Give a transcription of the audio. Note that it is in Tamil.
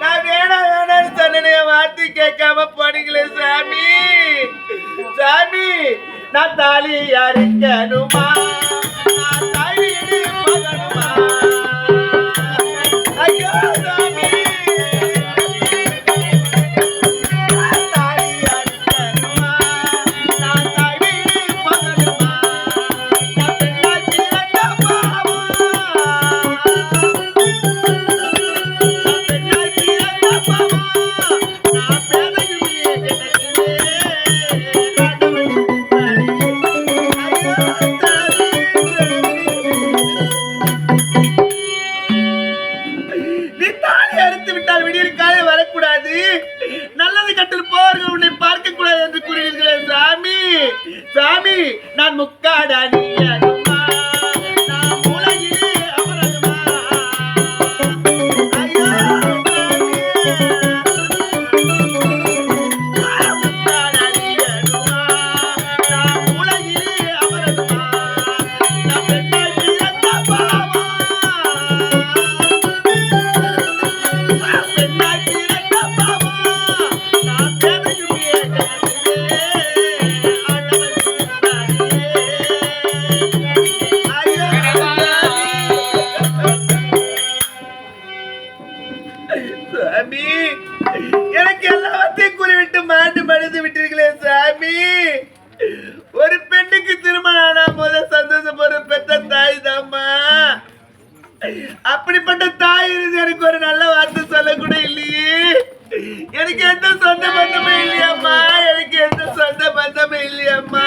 நான் வேணா வேணான்னு சொன்னேன் வார்த்தை கேட்காம போனீங்களே சாமி. சாமி நான் தாலி அரைக்கணுமா நீ தாலி அறுத்து விட்டால் விடியல் வரக்கூடாது. நல்லது கட்டில் போர்கள் உன்னை பார்க்க கூடாது என்று கூறுவீர்களே சாமி. சாமி நான் முக்காடா நீ உலகிலே அமரமா சாமி எனக்கு எல்லாத்தையும் குறிவிட்டு மாண்டு மடிந்து விட்டீர்களே சாமி. ஒரு பெண்ணுக்கு திருமணம் ஆனா சந்தோஷம் சந்தோஷப்படுற பெற்ற தாய் தாம்மா. அப்படிப்பட்ட தாய் இருந்து எனக்கு ஒரு நல்ல வார்த்தை சொல்ல கூட இல்லையே. எனக்கு எந்த சொந்த பந்தமே இல்லையம்மா. எனக்கு எந்த சொந்த பந்தமே இல்லையம்மா.